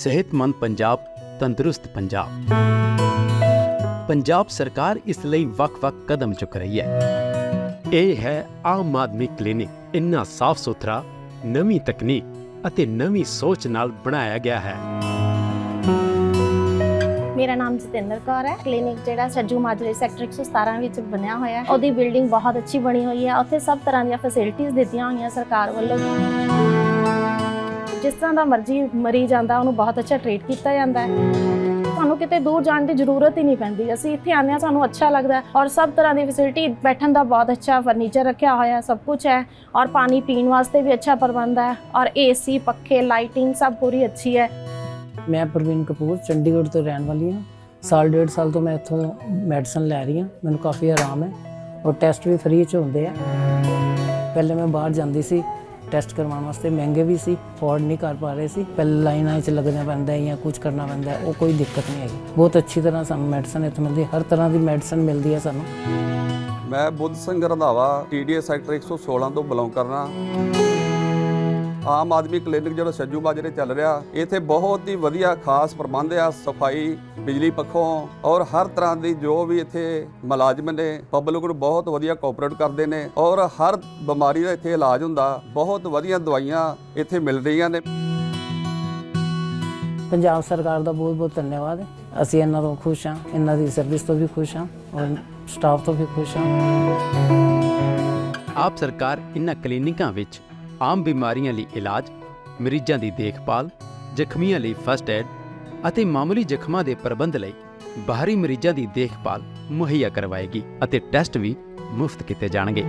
ਸਿਹਤਮੰਦ ਪੰਜਾਬ, ਤੰਦਰੁਸਤ ਪੰਜਾਬ। ਪੰਜਾਬ ਸਰਕਾਰ ਇਸ ਲਈ ਵੱਖ-ਵੱਖ ਕਦਮ ਚੁੱਕ ਰਹੀ ਹੈ। ਇਹ ਹੈ ਆਮ ਆਦਮੀ ਕਲੀਨਿਕ ਇੰਨਾ ਸਾਫ਼ ਸੁਥਰਾ, ਨਵੀਂ ਤਕਨੀਕ ਅਤੇ ਨਵੀਂ ਸੋਚ ਨਾਲ ਬਣਾਇਆ ਗਿਆ ਹੈ। ਮੇਰਾ ਨਾਮ ਜਤਿੰਦਰ ਕੌਰ ਹੈ। ਕਲੀਨਿਕ ਜਿਹੜਾ ਸੱਜੂ ਮਾਜਰੇ ਸੈਕਟਰ 117 ਵਿੱਚ ਬਣਿਆ ਹੋਇਆ ਹੈ। ਉਹਦੀ ਬਿਲਡਿੰਗ ਬਹੁਤ ਅੱਛੀ ਬਣੀ ਹੋਈ ਹੈ। ਉੱਥੇ ਸਭ ਤਰ੍ਹਾਂ ਦੀਆਂ ਫੈਸਿਲਿਟੀਆਂ ਦਿੱਤੀਆਂ ਹੋਈਆਂ ਸਰਕਾਰ ਵੱਲੋਂ। ਜਿਸ ਤਰ੍ਹਾਂ ਦਾ ਮਰਜ਼ੀ ਮਰੀਜ਼ ਆਂਦਾ ਉਹਨੂੰ ਬਹੁਤ ਅੱਛਾ ਟ੍ਰੀਟ ਕੀਤਾ ਜਾਂਦਾ ਹੈ। ਤੁਹਾਨੂੰ ਕਿਤੇ ਦੂਰ ਜਾਣ ਦੀ ਜ਼ਰੂਰਤ ਹੀ ਨਹੀਂ ਪੈਂਦੀ। ਅਸੀਂ ਇੱਥੇ ਆਉਂਦੇ ਹਾਂ, ਸਾਨੂੰ ਅੱਛਾ ਲੱਗਦਾ ਔਰ ਸਭ ਤਰ੍ਹਾਂ ਦੀ ਫੈਸਿਲਿਟੀ ਬੈਠਣ ਦਾ ਬਹੁਤ ਅੱਛਾ ਫਰਨੀਚਰ ਰੱਖਿਆ ਹੋਇਆ ਸਭ ਕੁਝ ਹੈ ਔਰ ਪਾਣੀ ਪੀਣ ਵਾਸਤੇ ਵੀ ਅੱਛਾ ਪ੍ਰਬੰਧ ਹੈ ਔਰ ਏਸੀ ਪੱਖੇ ਲਾਈਟਿੰਗ ਸਭ ਪੂਰੀ ਅੱਛੀ ਹੈ। ਮੈਂ ਪ੍ਰਵੀਨ ਕਪੂਰ, ਚੰਡੀਗੜ੍ਹ ਤੋਂ ਰਹਿਣ ਵਾਲੀ ਹਾਂ। ਸਾਲ ਡੇਢ ਸਾਲ ਤੋਂ ਮੈਂ ਇੱਥੋਂ ਮੈਡੀਸਨ ਲੈ ਰਹੀ ਹਾਂ। ਮੈਨੂੰ ਕਾਫੀ ਆਰਾਮ ਹੈ ਔਰ ਟੈਸਟ ਵੀ ਫ੍ਰੀ ਚ ਹੁੰਦੇ ਆ। ਪਹਿਲੇ ਮੈਂ ਬਾਹਰ ਜਾਂਦੀ ਸੀ ਟੈਸਟ ਕਰਵਾਉਣ ਵਾਸਤੇ ਮਹਿੰਗੇ ਵੀ ਸੀ ਅਫੋਰਡ ਨਹੀਂ ਕਰ ਪਾ ਰਹੇ ਸੀ। ਪਹਿਲੇ ਲਾਈਨਾਂ 'ਚ ਲੱਗਣਾ ਪੈਂਦਾ ਜਾਂ ਕੁਝ ਕਰਨਾ ਪੈਂਦਾ, ਉਹ ਕੋਈ ਦਿੱਕਤ ਨਹੀਂ ਹੈਗੀ। ਬਹੁਤ ਅੱਛੀ ਤਰ੍ਹਾਂ ਸਾਨੂੰ ਮੈਡੀਸਨ ਇੱਥੇ ਮਿਲਦੀ ਹਰ ਤਰ੍ਹਾਂ ਦੀ ਮੈਡੀਸਨ ਮਿਲਦੀ ਹੈ ਸਾਨੂੰ। ਮੈਂ ਬੁੱਧ ਸਿੰਘ ਰੰਧਾਵਾ ਟੀਡੀਏ ਸੈਕਟਰ 116 ਤੋਂ ਬਿਲੋਂਗ ਕਰਨਾ। ਆਮ ਆਦਮੀ ਕਲੀਨਿਕ ਜਿਹੜਾ ਸੱਜੂ ਬਾਜਰੇ ਚੱਲ ਰਿਹਾ ਇੱਥੇ ਬਹੁਤ ਹੀ ਵਧੀਆ ਖਾਸ ਪ੍ਰਬੰਧ ਆ ਸਫ਼ਾਈ ਬਿਜਲੀ ਪੱਖੋਂ ਔਰ ਹਰ ਤਰ੍ਹਾਂ ਦੀ ਜੋ ਵੀ ਇੱਥੇ ਮੁਲਾਜ਼ਮ ਨੇ ਪਬਲਿਕ ਨੂੰ ਬਹੁਤ ਵਧੀਆ ਕੋਆਪਰੇਟ ਕਰਦੇ ਨੇ ਔਰ ਹਰ ਬਿਮਾਰੀ ਦਾ ਇੱਥੇ ਇਲਾਜ ਹੁੰਦਾ ਬਹੁਤ ਵਧੀਆ ਦਵਾਈਆਂ ਇੱਥੇ ਮਿਲ ਰਹੀਆਂ ਨੇ। ਪੰਜਾਬ ਸਰਕਾਰ ਦਾ ਬਹੁਤ ਬਹੁਤ ਧੰਨਵਾਦ ਅਸੀਂ ਇਹਨਾਂ ਤੋਂ ਖੁਸ਼ ਹਾਂ ਇਹਨਾਂ ਦੀ ਸਰਵਿਸ ਤੋਂ ਵੀ ਖੁਸ਼ ਹਾਂ ਔਰ ਸਟਾਫ ਤੋਂ ਵੀ ਖੁਸ਼ ਹਾਂ। ਆਪ ਸਰਕਾਰ ਇਨ੍ਹਾਂ ਕਲੀਨਿਕਾਂ ਵਿੱਚ ਆਮ ਬਿਮਾਰੀਆਂ ਲਈ ਇਲਾਜ, ਮਰੀਜ਼ਾਂ ਦੀ ਦੇਖਭਾਲ, ਜ਼ਖਮੀਆਂ ਲਈ ਫਸਟ ਐਡ ਅਤੇ ਮਾਮੂਲੀ ਜ਼ਖਮਾਂ ਦੇ ਪ੍ਰਬੰਧ ਲਈ ਬਾਹਰੀ ਮਰੀਜ਼ਾਂ ਦੀ ਦੇਖਭਾਲ ਮੁਹੱਈਆ ਕਰਵਾਏਗੀ ਅਤੇ ਟੈਸਟ ਵੀ ਮੁਫਤ ਕੀਤੇ ਜਾਣਗੇ।